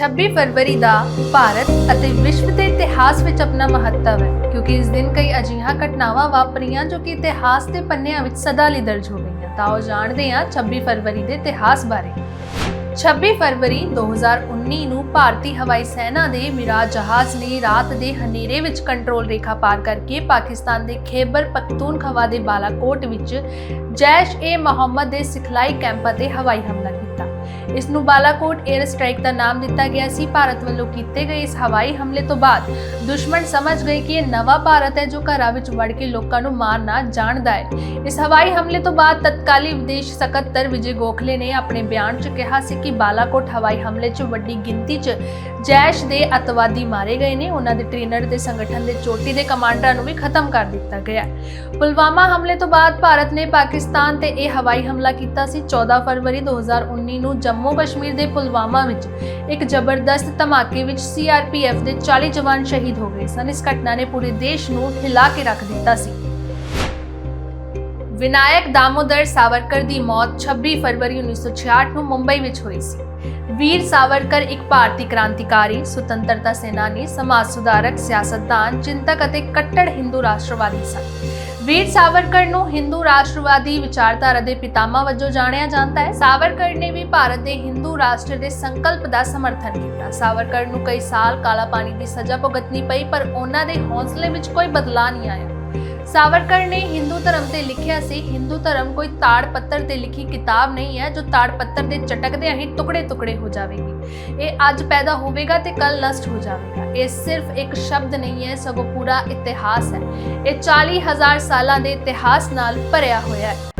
26 ਫਰਵਰੀ ਦਾ ਭਾਰਤ ਅਤੇ ਵਿਸ਼ਵ ਦੇ ਇਤਿਹਾਸ ਵਿੱਚ ਆਪਣਾ ਮਹੱਤਵ ਹੈ, ਕਿਉਂਕਿ ਇਸ ਦਿਨ ਕਈ ਅਜਿਹੀਆਂ ਘਟਨਾਵਾਂ ਵਾਪਰੀਆਂ ਜੋ ਕਿ ਇਤਿਹਾਸ ਦੇ ਪੰਨਿਆਂ ਵਿੱਚ ਸਦਾ ਲਈ ਦਰਜ ਹੋ ਗਈਆਂ। ਤਾਂ ਉਹ ਜਾਣਦੇ ਹਾਂ 26 ਫਰਵਰੀ ਦੇ ਇਤਿਹਾਸ ਬਾਰੇ। 26 ਫਰਵਰੀ 2019 ਨੂੰ ਭਾਰਤੀ ਹਵਾਈ ਸੈਨਾ ਦੇ ਮਿਰਾਜ ਜਹਾਜ਼ ਨੇ ਰਾਤ ਦੇ ਹਨੇਰੇ ਵਿੱਚ ਕੰਟਰੋਲ ਰੇਖਾ ਪਾਰ ਕਰਕੇ ਪਾਕਿਸਤਾਨ ਦੇ ਖੇਬਰ ਪਖਤੂਨਖਵਾ ਦੇ ਬਾਲਾਕੋਟ ਵਿੱਚ ਜੈਸ਼-ਏ ਮੁਹੰਮਦ ਦੇ ਸਿਖਲਾਈ ਕੈਂਪਾਂ ਤੇ ਹਵਾਈ ਹਮਲਾ ਕੀਤਾ। ਇਸ ਨੂੰ ਬਾਲਾਕੋਟ 에ਅਰ ਸਟ੍ਰਾਈਕ ਦਾ ਨਾਮ ਦਿੱਤਾ ਗਿਆ ਸੀ। ਭਾਰਤ ਵੱਲੋਂ ਕੀਤੇ ਗਏ ਇਸ ਹਵਾਈ ਹਮਲੇ ਤੋਂ ਬਾਅਦ ਦੁਸ਼ਮਣ ਸਮਝ ਗਏ ਕਿ ਇਹ ਨਵਾਂ ਭਾਰਤ ਹੈ ਜੋ ਘਰਾਂ ਵਿੱਚ ਵੜ ਕੇ ਲੋਕਾਂ ਨੂੰ ਮਾਰਨਾ ਜਾਣਦਾ ਹੈ। ਇਸ ਹਵਾਈ ਹਮਲੇ ਤੋਂ ਬਾਅਦ ਤਤਕਾਲੀ ਵਿਦੇਸ਼ ਸਕੱਤਰ ਵਿਜੇ ਗੋਖਲੇ ਨੇ ਆਪਣੇ ਬਿਆਨ 'ਚ ਕਿਹਾ ਸੀ ਕਿ ਬਾਲਾਕੋਟ ਹਵਾਈ ਹਮਲੇ 'ਚ ਵੱਡੀ ਗਿਣਤੀ 'ਚ ਜੈਸ਼ ਦੇ ਅਤਵਾਦੀ ਮਾਰੇ ਗਏ ਨੇ। ਉਹਨਾਂ ਦੇ ਟ੍ਰੇਨਰ ਤੇ ਸੰਗਠਨ ਦੇ ਚੋਟੀ ਦੇ ਕਮਾਂਡਰਾਂ ਨੂੰ ਵੀ ਖਤਮ ਕਰ ਦਿੱਤਾ ਗਿਆ ਪੁਲਵਾਮਾ ਹਮਲੇ ਤੋਂ ਬਾਅਦ ਭਾਰਤ ਨੇ ਪਾਕਿਸਤਾਨ ਤੇ ਇਹ ਹਵਾਈ ਹਮਲਾ ਕੀਤਾ ਸੀ। 14 ਫਰਵਰੀ 2019 ਨੂੰ ਜੰਮੂ ਕਸ਼ਮੀਰ ਦੇ ਪੁਲਵਾਮਾ ਵਿੱਚ ਇੱਕ ਜ਼ਬਰਦਸਤ ਧਮਾਕੇ ਵਿੱਚ ਸੀਆਰਪੀਐਫ ਦੇ 40 ਜਵਾਨ ਸ਼ਹੀਦ ਹੋ ਗਏ ਸਨ। ਇਸ ਘਟਨਾ ਨੇ ਪੂਰੇ ਦੇਸ਼ ਨੂੰ ਹਿਲਾ ਕੇ ਰੱਖ ਦਿੱਤਾ ਸੀ। ਵਿਨਾਇਕ ਦਾਮੋਦਰ ਸਾਵਰਕਰ ਦੀ ਮੌਤ 26 ਫਰਵਰੀ 1966 ਨੂੰ ਮੁੰਬਈ ਵਿੱਚ ਹੋਈ ਸੀ। ਵੀਰ ਸਾਵਰਕਰ ਇੱਕ ਭਾਰਤੀ ਕ੍ਰਾਂਤੀਕਾਰੀ, ਸੁਤੰਤਰਤਾ ਸੈਨਾਨੀ, ਸਮਾਜ ਸੁਧਾਰਕ, ਸਿਆਸਤਦਾਨ, ਚਿੰਤਕ ਅਤੇ ਕੱਟੜ ਹਿੰਦੂ ਰਾਸ਼ਟਰਵਾਦੀ ਸਨ। ਵੀਰ ਸਾਵਰਕਰ ਨੂੰ ਹਿੰਦੂ ਰਾਸ਼ਟਰਵਾਦੀ ਵਿਚਾਰਧਾਰਾ ਦੇ ਪਿਤਾਮਾ ਵਜੋਂ ਜਾਣਿਆ ਜਾਂਦਾ ਹੈ। ਸਾਵਰਕਰ ਨੇ ਵੀ ਭਾਰਤ ਦੇ ਹਿੰਦੂ ਰਾਸ਼ਟਰ ਦੇ ਸੰਕਲਪ ਦਾ ਸਮਰਥਨ ਕੀਤਾ। ਸਾਵਰਕਰ ਨੂੰ ਕਈ ਸਾਲ ਕਾਲਾ ਪਾਣੀ ਦੀ ਸਜ਼ਾ ਭੁਗਤਣੀ ਪਈ, ਪਰ ਉਹਨਾਂ ਦੇ ਹੌਸਲੇ ਵਿੱਚ ਕੋਈ ਬਦਲਾਅ ਨਹੀਂ ਆਇਆ। ਸਾਵਰਕਰ ਨੇ ਹਿੰਦੂ ਧਰਮ ਤੇ ਲਿਖਿਆ ਸੀ ਹਿੰਦੂ ਧਰਮ ਕੋਈ ਤਾੜ ਪੱਤਰ ਤੇ ਲਿਖੀ ਕਿਤਾਬ ਨਹੀਂ ਹੈ ਜੋ ਤਾੜ ਪੱਤਰ ਦੇ ਚਟਕਦੇ ਹੀ ਟੁਕੜੇ ਟੁਕੜੇ ਹੋ ਜਾਵੇਗੀ ਇਹ ਅੱਜ ਪੈਦਾ ਹੋਵੇਗਾ ਤੇ ਕੱਲ ਨਸ਼ਟ ਹੋ ਜਾਵੇਗਾ ਇਹ ਸਿਰਫ ਇੱਕ ਸ਼ਬਦ ਨਹੀਂ ਹੈ ਸਗੋਂ ਪੂਰਾ ਇਤਿਹਾਸ ਹੈ ਇਹ 40000 ਸਾਲਾਂ ਦੇ ਇਤਿਹਾਸ ਨਾਲ ਭਰਿਆ ਹੋਇਆ ਹੈ